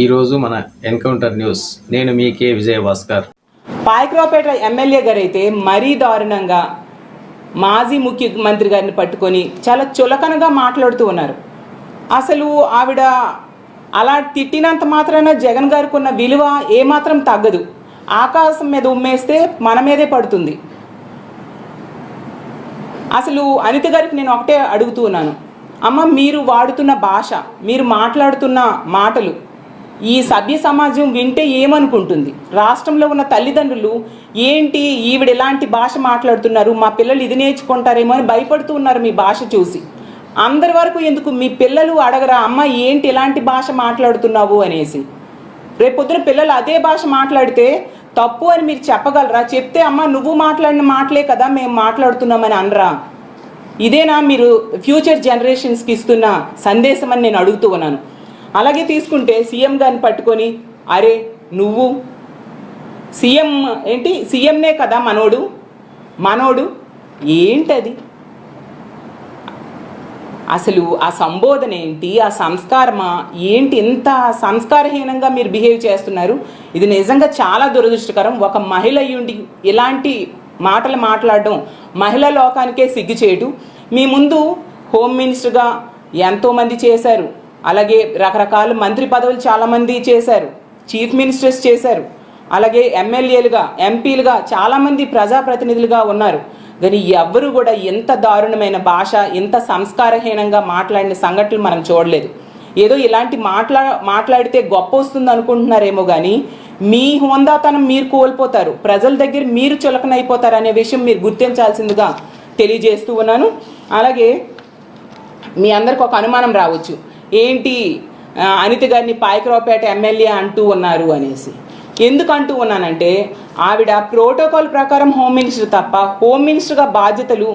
ఈరోజు మన encounter news. నేను మీ కే విజయభాస్కర్. పాయకరావుపేట ఎమ్మెల్యే గారు అయితే మరీ దారుణంగా మాజీ ముఖ్యమంత్రి గారిని పట్టుకొని చాలా చులకనగా మాట్లాడుతూ ఉన్నారు. అసలు ఆవిడ అలా తిట్టినంత మాత్రాన జగన్ గారికి ఉన్న విలువ ఏమాత్రం తగ్గదు. ఆకాశం మీద ఉమ్మేస్తే మన మీదే పడుతుంది. అసలు అనిత గారికి నేను ఒకటే అడుగుతూ ఉన్నాను. అమ్మ మీరు వాడుతున్న భాష మీరు మాట్లాడుతున్న మాటలు ఈ సభ్య సమాజం వింటే ఏమనుకుంటుంది? రాష్ట్రంలో ఉన్న తల్లిదండ్రులు ఏంటి ఈవిడ ఎలాంటి భాష మాట్లాడుతున్నారు? మా పిల్లలు ఇది నేర్చుకుంటారేమో అని భయపడుతూ ఉన్నారు మీ భాష చూసి. అందరి వరకు ఎందుకు మీ పిల్లలు అడగరా అమ్మ ఏంటి ఎలాంటి భాష మాట్లాడుతున్నావు? అనేసి. రేపొద్దున పిల్లలు అదే భాష మాట్లాడితే తప్పు అని మీరు చెప్పగలరా? చెప్తే అమ్మ నువ్వు మాట్లాడిన మాటలే కదా మేము మాట్లాడుతున్నామని అనరా. ఇదేనా మీరు ఫ్యూచర్ జనరేషన్స్కి ఇస్తున్న సందేశం అని నేను అడుగుతూ ఉన్నాను. అలాగే తీసుకుంటే సీఎం గారిని పట్టుకొని అరే నువ్వు సీఎం ఏంటి? సీఎంనే కదా మనోడు? మనోడు? ఏంటది? అసలు ఆ సంబోధన ఏంటి? ఆ సంస్కారమా? ఏంటి ఇంత సంస్కారహీనంగా మీరు బిహేవ్ చేస్తున్నారు? ఇది నిజంగా చాలా దురదృష్టకరం. ఒక మహిళ అయ్యుండి ఇలాంటి మాటలు మాట్లాడడం మహిళా లోకానికే సిగ్గుచేటు. మీ ముందు హోమ్ మినిస్టర్గా ఎంతోమంది చేశారు. అలాగే రకరకాల మంత్రి పదవులు చాలామంది చేశారు. చీఫ్ మినిస్టర్స్ చేశారు. అలాగే ఎమ్మెల్యేలుగా ఎంపీలుగా చాలామంది ప్రజాప్రతినిధులుగా ఉన్నారు. కానీ ఎవ్వరు కూడా ఎంత దారుణమైన భాష ఇంత సంస్కారహీనంగా మాట్లాడిన సంఘటనలు మనం చూడలేదు. ఏదో ఇలాంటి మాట్లా మాట్లాడితే గొప్ప వస్తుంది అనుకుంటున్నారేమో కానీ మీ హోందాతనం మీరు కోల్పోతారు. ప్రజల దగ్గర మీరు చులకనైపోతారు అనే విషయం మీరు గుర్తించాల్సిందిగా తెలియజేస్తూ ఉన్నాను. అలాగే మీ అందరికి ఒక అనుమానం రావచ్చు. ఏంటి అనిత గారిని పాయకరావుపేట ఎమ్మెల్యే అంటూ ఉన్నారు అనేసి. ఎందుకు అంటూ ఉన్నానంటే ఆవిడ ప్రోటోకాల్ ప్రకారం హోమ్ మినిస్టర్ తప్ప హోమ్ మినిస్టర్గా బాధ్యతలు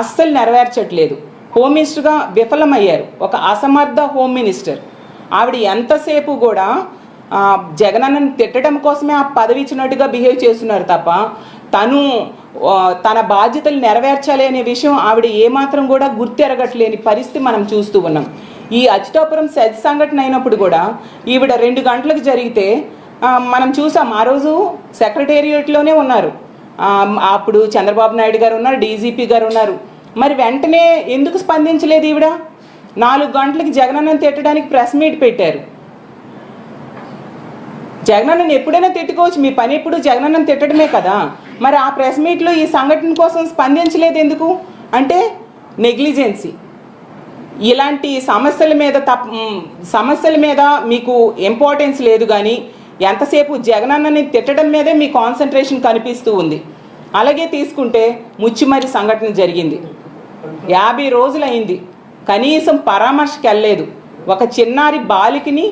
అస్సలు నెరవేర్చట్లేదు. హోమ్ మినిస్టర్గా విఫలమయ్యారు. ఒక అసమర్థ హోమ్ మినిస్టర్. ఆవిడ ఎంతసేపు కూడా జగనన్నని తిట్టడం కోసమే ఆ పదవి ఇచ్చినట్టుగా బిహేవ్ చేస్తున్నారు తప్ప తను తన బాధ్యతలు నెరవేర్చాలి అనే విషయం ఆవిడ ఏమాత్రం కూడా గుర్తెరగట్లేని పరిస్థితి మనం చూస్తూ ఉన్నాం. ఈ అచ్యుతాపురం సెజ్ సంఘటన అయినప్పుడు కూడా ఈవిడ రెండు గంటలకు జరిగితే మనం చూసాం ఆ రోజు సెక్రటేరియట్లోనే ఉన్నారు. అప్పుడు చంద్రబాబు నాయుడు గారు ఉన్నారు డీజీపీ గారు ఉన్నారు. మరి వెంటనే ఎందుకు స్పందించలేదు ఈవిడ? నాలుగు గంటలకి జగనన్నను తిట్టడానికి ప్రెస్ మీట్ పెట్టారు. జగనన్నను ఎప్పుడైనా తిట్టుకోవచ్చు మీ పని ఎప్పుడు జగనన్నను తిట్టడమే కదా. మరి ఆ ప్రెస్ మీట్లో ఈ సంఘటన కోసం స్పందించలేదు ఎందుకు? అంటే నెగ్లిజెన్సీ. ఇలాంటి సమస్యల మీద తప్ప సమస్యల మీద మీకు ఇంపార్టెన్స్ లేదు కానీ ఎంతసేపు జగనన్నని తిట్టడం మీదే మీ కాన్సన్ట్రేషన్ కనిపిస్తూ ఉంది. అలాగే తీసుకుంటే ముచ్చిమరి సంఘటన జరిగింది. యాభై రోజులైంది. కనీసం పరామర్శకి వెళ్ళలేదు ఒక చిన్నారి బాలికని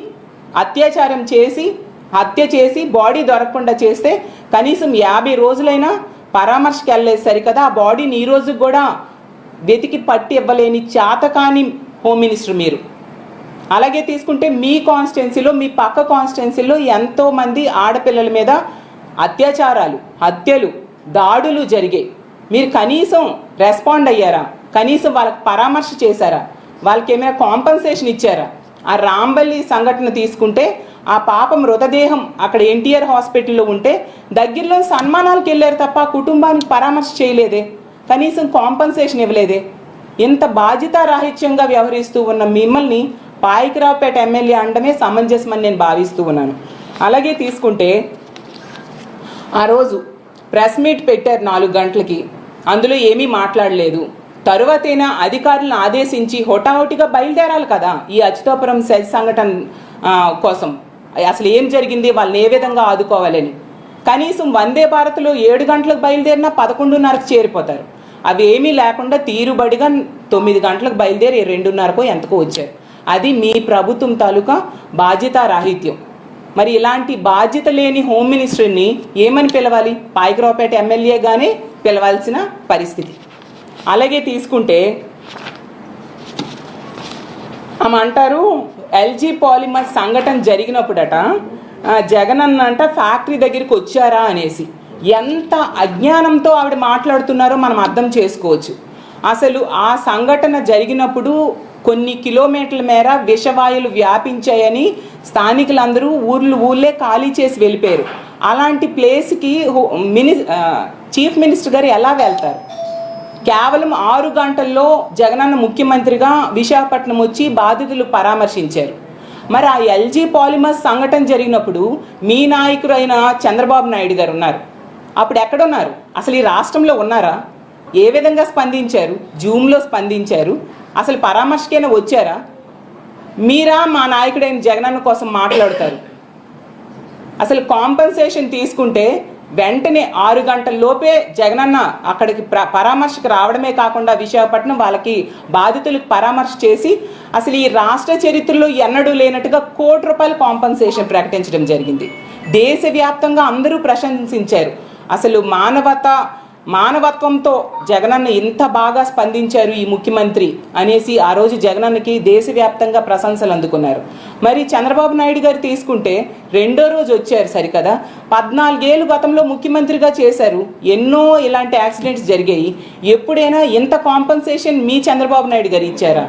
అత్యాచారం చేసి హత్య చేసి బాడీ దొరకకుండా చేస్తే కనీసం యాభై రోజులైనా పరామర్శకి వెళ్ళలేదు సరికదా. ఆ బాడీని ఈ రోజు కూడా వెతికి పట్టి ఇవ్వలేని చాతకాని హోమ్ మినిస్టర్ మీరు. అలాగే తీసుకుంటే మీ కాన్స్టిట్యున్సీలో మీ పక్క కాన్స్టిట్యున్సీలో ఎంతోమంది ఆడపిల్లల మీద అత్యాచారాలు హత్యలు దాడులు జరిగాయి. మీరు కనీసం రెస్పాండ్ అయ్యారా? కనీసం వాళ్ళకి పరామర్శ చేశారా? వాళ్ళకి ఏమైనా కాంపన్సేషన్ ఇచ్చారా? ఆ రాంబల్లి సంఘటన తీసుకుంటే ఆ పాప మృతదేహం అక్కడ ఎన్టీఆర్ హాస్పిటల్లో ఉంటే దగ్గరలో సన్మానాలకు వెళ్ళారు తప్ప కుటుంబానికి పరామర్శ చేయలేదే. కనీసం కాంపన్సేషన్ ఇవ్వలేదే. ఇంత బాధ్యతారాహిత్యంగా వ్యవహరిస్తూ ఉన్న మిమ్మల్ని పాయికిరావుపేట ఎమ్మెల్యే అండమే సమంజసమని నేను భావిస్తూ ఉన్నాను. అలాగే తీసుకుంటే ఆ రోజు ప్రెస్ మీట్ పెట్టారు నాలుగు గంటలకి. అందులో ఏమీ మాట్లాడలేదు. తరువాతైనా అధికారులను ఆదేశించి హోటాహోటిగా బయలుదేరాలి కదా ఈ అచితాపురం సెల్ సంఘటన కోసం. అసలు ఏం జరిగింది? వాళ్ళని ఏ విధంగా ఆదుకోవాలని. కనీసం వందే భారత్లో ఏడు గంటలకు బయలుదేరినా పదకొండున్నరకు చేరిపోతారు. అవి ఏమీ లేకుండా తీరుబడిగా తొమ్మిది గంటలకు బయలుదేరి రెండున్నరకు ఎంతకో వచ్చారు. అది మీ ప్రభుత్వం తాలూకా బాధ్యతారాహిత్యం మరి ఇలాంటి బాధ్యత లేని హోమ్ మినిస్టర్ని ఏమని పిలవాలి? పాయకరావుపేట ఎమ్మెల్యేగానే పిలవాల్సిన పరిస్థితి. అలాగే తీసుకుంటే ఆమె అంటారు ఎల్జీ పాలిమర్ సంఘటన జరిగినప్పుడట జగన్ అన్నంట ఫ్యాక్టరీ దగ్గరికి వచ్చారా అనేసి. ఎంత అజ్ఞానంతో ఆవిడ మాట్లాడుతున్నారో మనం అర్థం చేసుకోవచ్చు. అసలు ఆ సంఘటన జరిగినప్పుడు కొన్ని కిలోమీటర్ల మేర విషవాయులు వ్యాపించాయని స్థానికులందరూ ఊర్లు ఊళ్ళే ఖాళీ చేసి వెళ్ళిపోయారు. అలాంటి ప్లేస్కి మిని చీఫ్ మినిస్టర్ గారు ఎలా వెళ్తారు? కేవలం ఆరు గంటల్లో జగనన్న ముఖ్యమంత్రిగా విశాఖపట్నం వచ్చి బాధితులు పరామర్శించారు. మరి ఆ ఎల్జీ పాలిమర్స్ సంఘటన జరిగినప్పుడు మీ నాయకుడు అయిన చంద్రబాబు నాయుడు గారు ఉన్నారు. అప్పుడు ఎక్కడున్నారు? అసలు ఈ రాష్ట్రంలో ఉన్నారా? ఏ విధంగా స్పందించారు? జూమ్లో స్పందించారు? అసలు పరామర్శకైనా వచ్చారా? మీరా మా నాయకుడైన జగనన్న కోసం మాట్లాడతారు. అసలు కాంపెన్సేషన్ తీసుకుంటే వెంటనే ఆరు గంటల లోపే జగనన్న అక్కడికి ప్ర పరామర్శకు రావడమే కాకుండా విశాఖపట్నం వాళ్ళకి బాధితులకు పరామర్శ చేసి అసలు ఈ రాష్ట్ర చరిత్రలో ఎన్నడూ లేనట్టుగా కోటి రూపాయల కాంపెన్సేషన్ ప్రకటించడం జరిగింది. దేశవ్యాప్తంగా అందరూ ప్రశంసించారు. అసలు మానవత మానవత్వంతో జగనన్న ఇంత బాగా స్పందించారు ఈ ముఖ్యమంత్రి అనేసి ఆ రోజు జగనన్నకి దేశవ్యాప్తంగా ప్రశంసలు అందుకున్నారు. మరి చంద్రబాబు నాయుడు గారు తీసుకుంటే రెండో రోజు వచ్చారు సరికదా? పద్నాలుగేళ్ళు గతంలో ముఖ్యమంత్రిగా చేశారు. ఎన్నో ఇలాంటి యాక్సిడెంట్స్ జరిగాయి. ఎప్పుడైనా ఇంత కాంపన్సేషన్ మీ చంద్రబాబు నాయుడు గారు ఇచ్చారా?